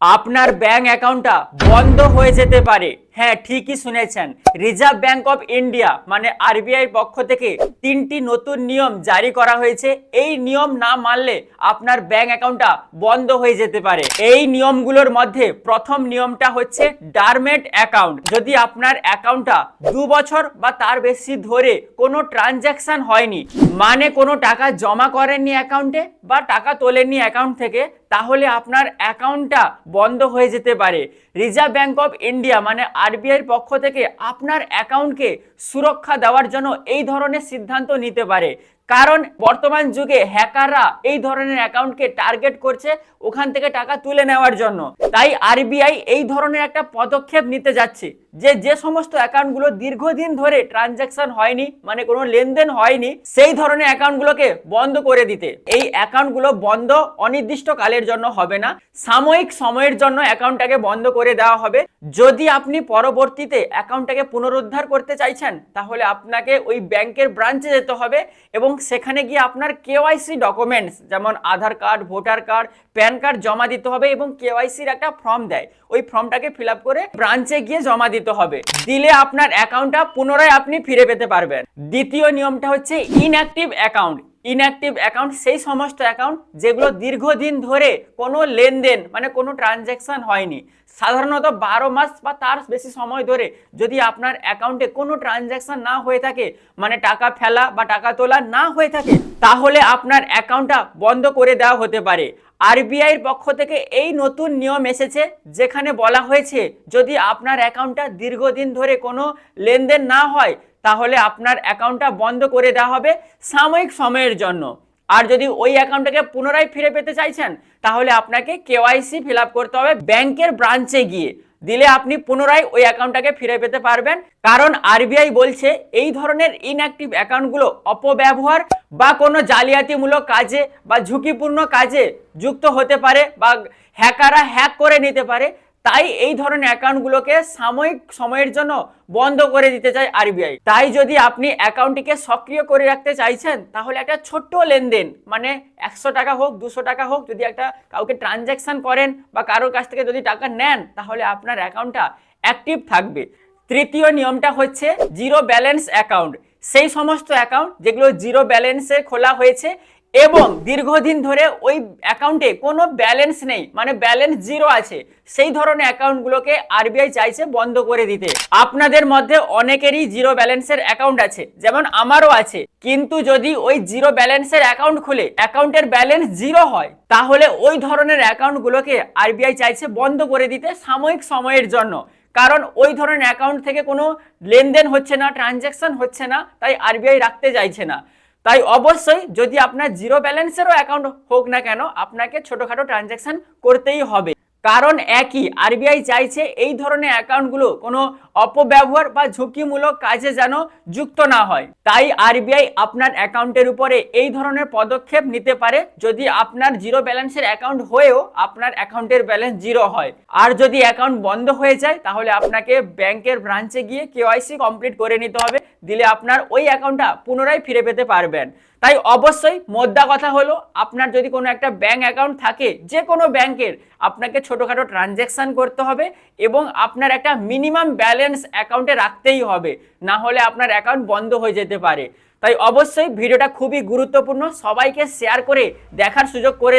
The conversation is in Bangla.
আপনার ব্যাংক অ্যাকাউন্টটা বন্ধ হয়ে যেতে পারে। হ্যাঁ ঠিকই শুনেছেন। রিজার্ভ ব্যাংক অফ ইন্ডিয়া মানে আরবিআই পক্ষ থেকে তিনটি নতুন নিয়ম জারি করা হয়েছে। এই নিয়ম না মানলে আপনার ব্যাংক অ্যাকাউন্টটা বন্ধ হয়ে যেতে পারে। এই নিয়মগুলোর মধ্যে প্রথম নিয়মটা হচ্ছে ডারমেট অ্যাকাউন্ট। যদি আপনার অ্যাকাউন্টটা দু বছর বা তার বেশি ধরে কোনো ট্রানজ্যাকশন হয়নি মানে কোনো টাকা জমা করেননি অ্যাকাউন্টে বা টাকা তোলেননি অ্যাকাউন্ট থেকে, তাহলে আপনার অ্যাকাউন্টটা বন্ধ হয়ে যেতে পারে। রিজার্ভ ব্যাংক অফ ইন্ডিয়া মানে আরবিআইয়ের পক্ষ থেকে আপনার অ্যাকাউন্টকে সুরক্ষা দেওয়ার জন্য এই ধরনের সিদ্ধান্ত নিতে পারে। কারণ বর্তমান যুগে হ্যাকাররা এই ধরনের অ্যাকাউন্টকে টার্গেট করছে ওখান থেকে টাকা তুলে নেওয়ার জন্য। তাই আরবিআই এই ধরনের একটা পদক্ষেপ নিতে যাচ্ছে যে যে সমস্ত অ্যাকাউন্টগুলো দীর্ঘদিন ধরে ট্রানজ্যাকশন হয়নি মানে কোনো লেনদেন হয়নি, সেই ধরনের অ্যাকাউন্টগুলোকে বন্ধ করে দিতে। এই অ্যাকাউন্টগুলো বন্ধ অনির্দিষ্ট কালের জন্য হবে না, সাময়িক সময়ের জন্য অ্যাকাউন্টটাকে বন্ধ করে দেওয়া হবে। যদি আপনি পরবর্তীতে অ্যাকাউন্টটাকে পুনরুদ্ধার করতে চাইছেন, তাহলে আপনাকে ওই ব্যাংকের ব্রাঞ্চে যেতে হবে এবং সেখানে গিয়ে আপনার কেওয়াইসি ডকুমেন্টস যেমন Aadhaar card, voter card, PAN card জমা দিতে হবে এবং কেওয়াইসির একটা ফর্ম দেয়। ওই ফর্মটাকে ফিল করে ব্রাঞ্চে গিয়ে জমা দিতে হবে। দিলে আপনার অ্যাকাউন্টটা পুনরায় আপনি ফিরে পেতে পারবেন। দ্বিতীয় নিয়মটা হচ্ছে ইনঅ্যাক্টিভ অ্যাকাউন্ট ইনঅ্যাক্টিভ অ্যাকাউন্ট সেই সমস্ত অ্যাকাউন্ট যেগুলো দীর্ঘদিন ধরে কোনো লেনদেন মানে কোনো ট্রানজ্যাকশান হয়নি। সাধারণত বারো মাস বা তার বেশি সময় ধরে যদি আপনার অ্যাকাউন্টে কোনো ট্রানজ্যাকশান না হয়ে থাকে মানে টাকা ফেলা বা টাকা তোলা না হয়ে থাকে, তাহলে আপনার অ্যাকাউন্টটা বন্ধ করে দেওয়া হতে পারে। আরবিআইয়ের পক্ষ থেকে এই নতুন নিয়ম এসেছে, যেখানে বলা হয়েছে, যদি আপনার অ্যাকাউন্টটা দীর্ঘদিন ধরে কোনো লেনদেন না হয়, তাহলে আপনার অ্যাকাউন্টটা বন্ধ করে দেওয়া হবে সাময়িক সময়ের জন্য। আর যদি ওই অ্যাকাউন্টটাকে পুনরায় ফিরে পেতে চাইছেন, তাহলে আপনাকে কেওয়াইসি ফিল করতে হবে ব্যাংকের ব্রাঞ্চে গিয়ে। দিলে আপনি পুনরায় ওই অ্যাকাউন্টটাকে ফিরে পেতে পারবেন। কারণ আরবিআই বলছে এই ধরনের ইনঅ্যাক্টিভ অ্যাকাউন্টগুলো অপব্যবহার বা কোনো জালিয়াতিমূলক কাজে বা ঝুঁকিপূর্ণ কাজে যুক্ত হতে পারে বা হ্যাকাররা হ্যাক করে নিতে পারে। তাই এই ধরনের অ্যাকাউন্টগুলোকে সাময়িক সময়ের জন্য বন্ধ করে দিতে চায় আরবিআই তাই যদি আপনি অ্যাকাউন্টটিকে সক্রিয় করে রাখতে চাইছেন, তাহলে একটা ছোট্ট লেনদেন মানে একশো টাকা হোক, দুশো টাকা হোক, যদি একটা কাউকে ট্রানজ্যাকশন করেন বা কারোর কাছ থেকে যদি টাকা নেন, তাহলে আপনার অ্যাকাউন্টটা অ্যাক্টিভ থাকবে। তৃতীয় নিয়মটা হচ্ছে জিরো ব্যালেন্স অ্যাকাউন্ট সেই সমস্ত অ্যাকাউন্ট যেগুলো জিরো ব্যালেন্সে খোলা হয়েছে এবং দীর্ঘদিন ধরে ওই অ্যাকাউন্টে কোনো ব্যালেন্স নেই মানে ব্যালেন্স জিরো আছে। সেই ধরনের অ্যাকাউন্টগুলোকে আরবিআই চাইছে বন্ধ করে দিতে। আপনাদের মধ্যে অনেকেরই জিরো ব্যালেন্সের অ্যাকাউন্ট আছে, যেমন আমারও আছে। কিন্তু যদি ওই জিরো ব্যালেন্সের অ্যাকাউন্ট খুলে অ্যাকাউন্টের ব্যালেন্স জিরো হয়, তাহলে ওই ধরনের অ্যাকাউন্টগুলোকে আরবিআই চাইছে বন্ধ করে দিতে সাময়িক সময়ের জন্য। কারণ ওই ধরনের অ্যাকাউন্ট থেকে কোনো লেনদেন হচ্ছে না ট্রানজ্যাকশন হচ্ছে না, তাই আরবিআই রাখতে চাইছে না। তাই অবশ্যই যদি আপনার জিরো ব্যালেন্সেরও অ্যাকাউন্ট হোক না কেন, আপনাকে ছোটোখাটো ট্রানজ্যাকশান করতেই হবে। কারণ একই। আরবিআই চাইছে এই ধরনের অ্যাকাউন্টগুলো কোনো অপব্যবহার বা ঝুঁকিমূলক কাজে যেন যুক্ত না হয়। তাই আরবিআই আপনার অ্যাকাউন্টের উপরে এই ধরনের পদক্ষেপ নিতে পারে যদি আপনার জিরো ব্যালেন্সের অ্যাকাউন্ট হয়েও আপনার অ্যাকাউন্টের ব্যালেন্স জিরো হয়। আর যদি অ্যাকাউন্ট বন্ধ হয়ে যায়, তাহলে আপনাকে ব্যাংকের ব্রাঞ্চে গিয়ে কেওয়াইসি কমপ্লিট করে নিতে হবে। দিলে আপনার ওই অ্যাকাউন্টটা পুনরায় ফিরে পেতে পারবেন। তাই অবশ্যই মোদ্দা কথা হলো, আপনার যদি কোনো একটা ব্যাঙ্ক অ্যাকাউন্ট থাকে যে কোনো ব্যাংকের আপনাকে ছোটোখাটো ট্রানজ্যাকশান করতে হবে এবং আপনার একটা মিনিমাম ব্যালেন্স অ্যাকাউন্টে রাখতেই হবে, না হলে আপনার অ্যাকাউন্ট বন্ধ হয়ে যেতে পারে। তাই অবশ্যই ভিডিওটা খুবই গুরুত্বপূর্ণ, সবাইকে শেয়ার করে দেখার সুযোগ করে